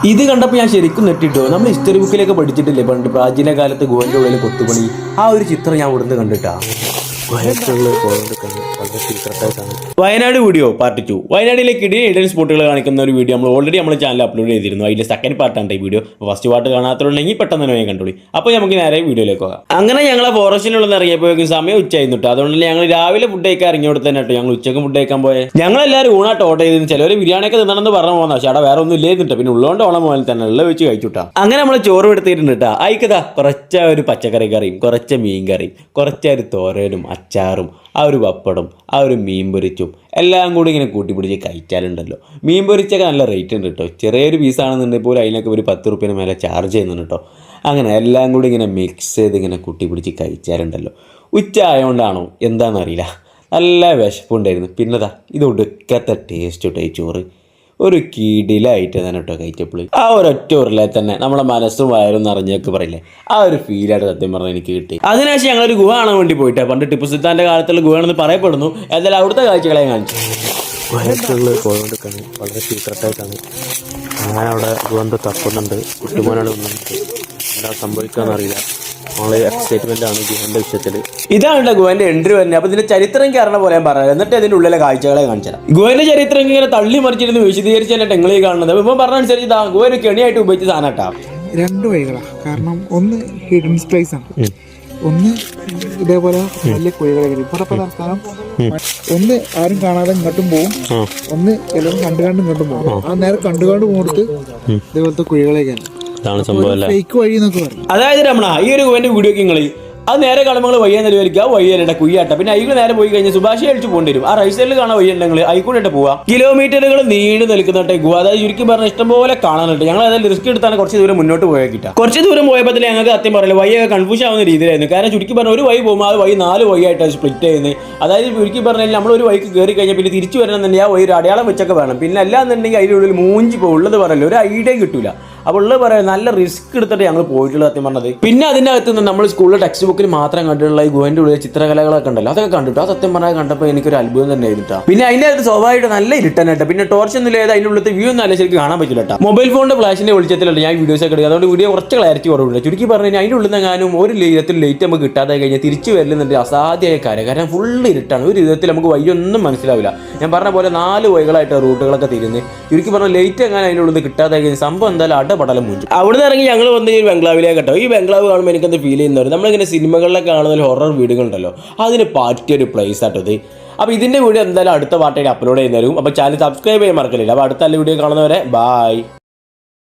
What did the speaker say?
ഇത് കണ്ടപ്പോൾ ഞാൻ ശരിക്കും നെട്ടിട്ടോ നമ്മൾ ഹിസ്റ്ററി ബുക്കിലൊക്കെ പഠിച്ചിട്ടില്ലേ? പണ്ട് പ്രാചീന കാലത്ത് ഗോവന്റെ ഉള്ളിൽ കൊത്തുപണി. ആ ഒരു ചിത്രം ഞാൻ ഇവിടുന്ന് കണ്ടിട്ടാ. വയനാട് വീഡിയോ പാർട്ട് ടു വയനാടിലെ കിടിയ ഇടൻ സ്പോട്ടുകൾ കാണിക്കുന്ന ഒരു വീഡിയോ നമ്മൾ ഓൾറെഡി നമ്മൾ ചാനൽ അപ്ലോഡ് ചെയ്തിരുന്നു. അതിന്റെ സെക്കൻഡ് പാർട്ടാണ് ഈ വീഡിയോ ഫസ്റ്റ് പാർട്ട് കാണാത്തുണ്ടെങ്കിൽ പെട്ടെന്ന് തന്നെ കണ്ടുപോയി അപ്പോൾ നമുക്ക് നേരെ വീഡിയോയിലേക്ക് പോകാം. അങ്ങനെ ഞങ്ങൾ ഫോറസ്റ്റിനുള്ള ഇറങ്ങിയപ്പോഴേക്കും സമയം ഉച്ചയായിരുന്നു അതുകൊണ്ട് ഞങ്ങൾ രാവിലെ ഫുഡ് കഴിക്കാൻ ഇറങ്ങിയോട് തന്നെ ഞങ്ങൾ ഉച്ചയ്ക്ക് ഫുഡ് കഴിക്കാൻ പോയെ. ഞങ്ങൾ എല്ലാവരും ഊണാട്ട് ഓർഡർ ചെയ്തിരുന്നു. ചിലവർ ബിരിയാണിയൊക്കെ തിന്നണമെന്ന് പറഞ്ഞു പോകുന്ന പക്ഷേ അവിടെ വേറെ ഒന്നും ഇല്ലായിരുന്നു പിന്നെ ഉള്ളതുകൊണ്ട് ഓണം പോലെ തന്നെ ഉള്ള വെച്ച് കഴിച്ചുട്ടാ അങ്ങനെ നമ്മൾ ചോറ് എടുത്തിട്ടുണ്ട് കേട്ടോ ആയിക്കതാ കുറച്ച ഒരു പച്ചക്കറി കറിയും കുറച്ച് മീൻ കറിയും കുറച്ചൊരു തോരനും അച്ചാറും ആ ഒരു പപ്പടം ആ ഒരു മീൻ പൊരിച്ചും എല്ലാം കൂടി ഇങ്ങനെ കൂട്ടിപ്പിടിച്ച് കഴിച്ചാലുണ്ടല്ലോ. മീൻ പൊരിച്ചൊക്കെ നല്ല റേറ്റ് ഉണ്ട് കേട്ടോ ചെറിയൊരു പീസാണെന്നുണ്ടെങ്കിൽ പോലും അതിനൊക്കെ ഒരു പത്ത് റുപ്യന് മേലെ ചാർജ് ചെയ്യുന്നുണ്ട് കേട്ടോ അങ്ങനെ എല്ലാം കൂടി ഇങ്ങനെ മിക്സ് ചെയ്ത് ഇങ്ങനെ കൂട്ടിപ്പിടിച്ച് കഴിച്ചാലുണ്ടല്ലോ. ഉച്ച ആയതുകൊണ്ടാണോ എന്താണെന്നറിയില്ല നല്ല വിശപ്പുണ്ടായിരുന്നു. പിന്നെതാ ഇത് ഒടുക്കത്തെ ടേസ്റ്റ് കേട്ടോ ഈ ചോറ്. ഒരു കീടിലായിട്ട് തന്നെ കേട്ടോ കയറ്റപ്പുള്ളി ആ ഒരൊറ്റ ഉരുളെ തന്നെ നമ്മളെ മനസ്സും വയറും നിറഞ്ഞൊക്കെ പറയില്ലേ? ആ ഒരു ഫീലായിട്ട് സത്യം പറഞ്ഞാൽ എനിക്ക് കിട്ടി. അതിനുശേഷം ഞങ്ങളൊരു ഗുഹ കാണാൻ വേണ്ടി പോയിട്ട്. പണ്ട് ടിപ്പു സുൽത്താന്റെ കാലത്തുള്ള ഗുഹയാണെന്ന് പറയപ്പെടുന്നു. എന്തായാലും അവിടുത്തെ കാഴ്ചകളെ കാണിച്ചു. വയറ്റുള്ളിൽ പോയോണ്ടിരിക്കാണ് വളരെ സീക്രട്ടായിട്ടാണ് ഞാൻ അവിടെ ഗുഹന്ത തപ്പുന്നുണ്ട്. കുട്ടിമോനോട് എന്താ സംഭവിക്കാന്ന് നമ്മളെ എക്സൈറ്റ്മെന്റ് ആണ് ഗുഹന്റെ വിഷയത്തിൽ ഇതാണ് ഗുഹന്റെ എൻട്രി വരുന്നത്. അപ്പൊ ഇതിന്റെ ചരിത്രം കാരണം പോലെ ഞാൻ പറയാം എന്നിട്ട് അതിന്റെ ഉള്ളിലെ കാഴ്ചകളെ കാണിച്ചാൽ ഗുഹന്റെ ചരിത്രം ഇങ്ങനെ തള്ളി മറിച്ചിരുന്ന് വിശദീകരിച്ചാൽ നിങ്ങൾ ഈ കാണുന്നത്. ഇപ്പം പറഞ്ഞ അനുസരിച്ച് ഇതാ ഗുഹ ഒരു കെണിയായിട്ട് ഉപയോഗിച്ച സാധനം രണ്ട് വഴികളാ. കാരണം ഒന്ന് ഹിഡൻ പ്ലേസ് ആണ്. ഒന്ന് ഇതേപോലെ വലിയ കുഴികളെ ഇവിടെ പല സ്ഥലം ഒന്ന് ആരും കാണാതെ ഇങ്ങോട്ടും പോകും ഒന്ന് എല്ലാവരും കണ്ടു കണ്ട് ഇങ്ങോട്ടും പോകും ആ. നേരം കണ്ടു കണ്ട് പോകുന്നിട്ട് ഇതേപോലത്തെ കുഴികളെ കയറി. ഇതാണ് സംഭവം അല്ലേ? ഫേക്ക് വഴി എന്നൊക്കെ പറയും. അതായത് രമണ ഈ ഒരു ഗുഹന്റെ വീഡിയോ നിങ്ങൾ അത് നേരെ കാണുമ്പോൾ വയ്യ നിലവിലിരിക്കുക. ആ വയ്യലിട്ട കുയ്യാട്ട. പിന്നെ അയ്യോ നേരെ പോയി കഴിഞ്ഞാൽ സുഭാഷ അഴിച്ചു പോകേണ്ടി വരും. ആ റൈസലിൽ കാണാൻ വയ്യുണ്ടെങ്കിൽ അയിക്കൂടെ പോവാ. കിലോമീറ്ററുകൾ നീണ്ടു നിൽക്കുന്നുണ്ട് ഗുവ അതായത് ചുരുക്കി പറഞ്ഞ ഇഷ്ടംപോലെ കാണാനുണ്ട്. ഞങ്ങൾ അതായത് റിസ്ക് എടുത്താണ് കുറച്ച് ദൂരം മുന്നോട്ട് പോയാൽ കിട്ടുക. കുറച്ച് ദൂരം പോയപ്പോൾ തന്നെ ഞങ്ങൾക്ക് അത്യം പറയില്ല വയ്യൊക്കെ കൺഫ്യൂഷൻ ആവുന്ന രീതിയിലായിരുന്നു. കാരണം ചുരുക്കി പറഞ്ഞ ഒരു വൈ പോകുമ്പോൾ ആ വൈ നാല് വൈ ആയിട്ട് സ്പ്ലിറ്റ് ചെയ്യുന്നത്. അതായത് ചുരുക്കി പറഞ്ഞാൽ നമ്മൾ ഒരു വൈക്ക് കയറി കഴിഞ്ഞാൽ പിന്നെ തിരിച്ചു വരണമെന്നുണ്ടെങ്കിൽ ആ വൈ ഒരു അടയാളം വെച്ചൊക്കെ വേണം. പിന്നെ അല്ലാന്നുണ്ടെങ്കിൽ അതിന്റെ ഉള്ളിൽ മൂഞ്ചി പോകും. ഉള്ളത് പറയല്ലോ ഒരു ഐഡിയ കിട്ടൂല. അപ്പോൾ ഉള്ളത് പറയാം നല്ല റിസ്ക് എടുത്തിട്ട് ഞങ്ങൾ പോയിട്ടുള്ളത് സത്യം പറഞ്ഞത്. പിന്നെ അതിന്റെ അകത്ത് നിന്ന് നമ്മൾ സ്കൂളിലെ ടെക്സ്റ്റ് ബുക്കിൽ മാത്രം കണ്ടിട്ടുള്ള ഈ ഗുഹന്റെ ഉള്ളിൽ ചിത്രകലകളൊക്കെ ഉണ്ടല്ലോ അതൊക്കെ കണ്ടിട്ട്? ആ സത്യം പറഞ്ഞാൽ കണ്ടപ്പോൾ എനിക്കൊരു അത്ഭുതം തന്നെ ആയിരുന്നു പിന്നെ അതിന്റെ അകത്ത് സ്വാഭാവികമായിട്ട് നല്ല ഇരുട്ടനായിട്ട് പിന്നെ ടോർച്ച് ഒന്നും ഇല്ലാതെ അതിന്റെ ഉള്ളിലത്തെ വ്യൂ ഒന്നും അല്ല ശരിക്കും കാണാൻ പറ്റില്ല കേട്ടോ മൊബൈൽ ഫോണിന്റെ ഫ്ലാഷിന്റെ വെളിച്ചത്തിലല്ല ഞാൻ വീഡിയോസ് ഒക്കെ എടുക്കുക അതുകൊണ്ട് വീഡിയോ കുറച്ച് ക്ലാരിറ്റി കുറവുണ്ട് ചുരുക്കി പറഞ്ഞു കഴിഞ്ഞാൽ അതിന്റെ ഉള്ളിൽ നിന്നെങ്ങാനും ഒരു ലീരത്തിൽ ലേറ്റ് നമുക്ക് കിട്ടാതെ കഴിഞ്ഞാൽ തിരിച്ചു വരലുന്നുണ്ട് അസാധ്യമായ കാര്യം. കാരണം ഫുൾ ഇരുട്ടാണ്. ഒരു വിധത്തിൽ നമുക്ക് വഴിയൊന്നും മനസ്സിലാവില്ല. ഞാൻ പറഞ്ഞ പോലെ നാല് വഴികളായിട്ട് റൂട്ടുകളൊക്കെ തിരിഞ്ഞ്. ചുരുക്കി പറഞ്ഞാൽ ലേറ്റ് എങ്ങനെ അതിന്റെ ഉള്ളിൽ കിട്ടാതെ കഴിഞ്ഞാൽ സംഭവം എന്തായാലും അടപടലം മുഞ്ചി അവിടെ നിന്ന് ഇറങ്ങി ഞങ്ങൾ വന്ന് ഈ ബംഗ്ലാവിലേക്ക് കേട്ടോ. ഈ ബംഗ്ലാവ് കാണുമ്പോൾ എനിക്കെന്ത് ഫീൽ ചെയ്യുന്നവർ നമ്മളിങ്ങനെ സിനിമകളിലൊക്കെ കാണുന്ന ഹൊറർ വീടുകളുണ്ടല്ലോ. അതിന് പാറ്റിയ ഒരു പ്ലേസ് ആട്ടോ ഇത്. അപ്പോൾ ഇതിന്റെ വീഡിയോ എന്തായാലും അടുത്ത പാർട്ടിയിൽ അപ്ലോഡ് ചെയ്യുന്നവരും അപ്പോൾ ചാനൽ സബ്സ്ക്രൈബ് ചെയ്യാൻ മറക്കലില്ല അപ്പോൾ അടുത്ത വീഡിയോ കാണുന്നവരെ ബായ്